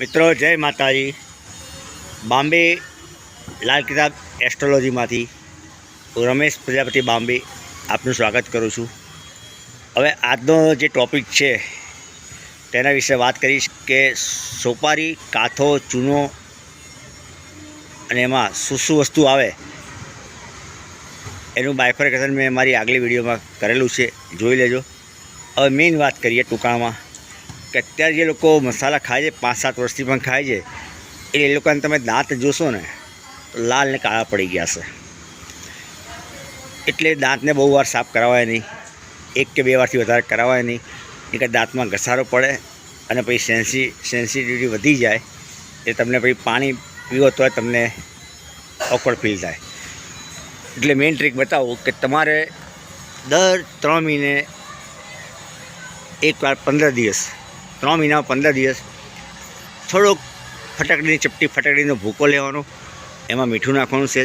મિત્રો, જય માતાજી. બોમ્બે લાલ કિતાબ એસ્ટ્રોલોજીમાંથી હું રમેશ પ્રજાપતિ બોમ્બે આપનું સ્વાગત કરું છું. હવે આજનો જે ટૉપિક છે, તેના વિશે વાત કરીશ કે સોપારી, કાથો, ચૂનો અને એમાં શું શું વસ્તુ આવે, એનું બાયફર્કેશન મેં મારી આગલી વિડીયોમાં કરેલું છે. જોઈ લેજો. હવે મેઇન વાત કરીએ ટૂંકાણમાં કે અત્યારે જે લોકો મસાલા ખાય છે, પાંચ સાત વર્ષથી પણ ખાય છે, એ લોકોને તમે દાંત જોશો ને, તો લાલ ને કાળા પડી ગયા છે. એટલે દાંતને બહુ વાર સાફ કરાવાય નહીં. એક કે બે વારથી વધારે કરાવાય નહીં. એ કે દાંતમાં ઘસારો પડે અને પછી સેન્સી, સેન્સિટિવિટી વધી જાય, એ તમને પછી પાણી પીવો તો તમને ઓકવર્ડ ફીલ થાય. એટલે મેઇન ટ્રીક બતાવું કે તમારે દર ત્રણ મહિને એકવાર પંદર દિવસ ત્રણ મહિના, પંદર દિવસ થોડોક ફટાકડીની ચપટી ફટાકડીનો ભૂકો લેવાનો, એમાં મીઠું નાખવાનું છે.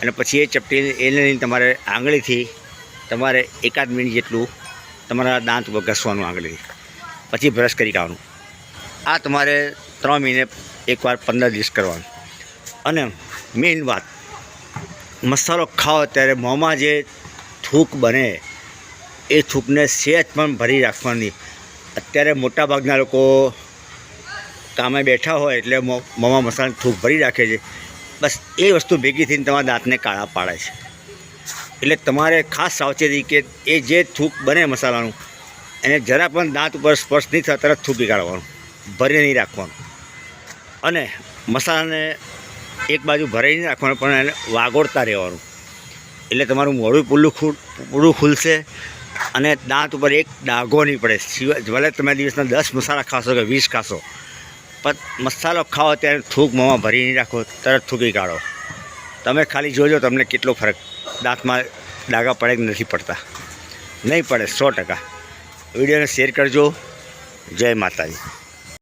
અને પછી એ ચપટી, એને લઈને તમારે આંગળીથી તમારે એકાદ મિનિટ જેટલું તમારા દાંત ઉપર ઘસવાનું આંગળીથી. પછી બ્રશ કરી કાવાનું આ તમારે ત્રણ મહિને એકવાર, પંદર દિવસ કરવાનું. અને મેઇન વાત, મસાલો ખાઓ ત્યારે મોંમાં જે થૂક બને, એ થૂકને સહેજ પણ ભરી રાખવાની. અત્યારે મોટાભાગના લોકો કામે બેઠા હોય એટલે મોંમાં મસાલાની થૂક ભરી રાખે છે. બસ એ વસ્તુ ભેગી થઈને તમારા દાંતને કાળા પાડે છે. એટલે તમારે ખાસ સાવચેતી કે એ જે થૂક બને મસાલાનું, એને જરા પણ દાંત ઉપર સ્પર્શ નહીં થતા તરત થૂકી કાઢવાનું ભરી નહીં રાખવાનું. અને મસાલાને એક બાજુ ભરાઈ નહીં રાખવાનું, પણ એને વાગોળતા રહેવાનું. એટલે તમારું મોઢું પૂરું ખુલ પૂરું ખુલશે અને દાંત ઉપર એક ડાઘો નહીં પડે. સિવાય ભલે તમે દિવસના દસ મસાલા ખાશો કે વીસ ખાશો, પણ મસાલો ખાઓ ત્યારે થૂક મોંમાં ભરી નહીં રાખો, તરત થૂકી કાઢો. તમે ખાલી જોજો તમને કેટલો ફરક દાંતમાં ડાઘા પડે કે નથી પડતા. નહીં પડે સો ટકા. વિડીયોને શેર કરજો. જય માતાજી.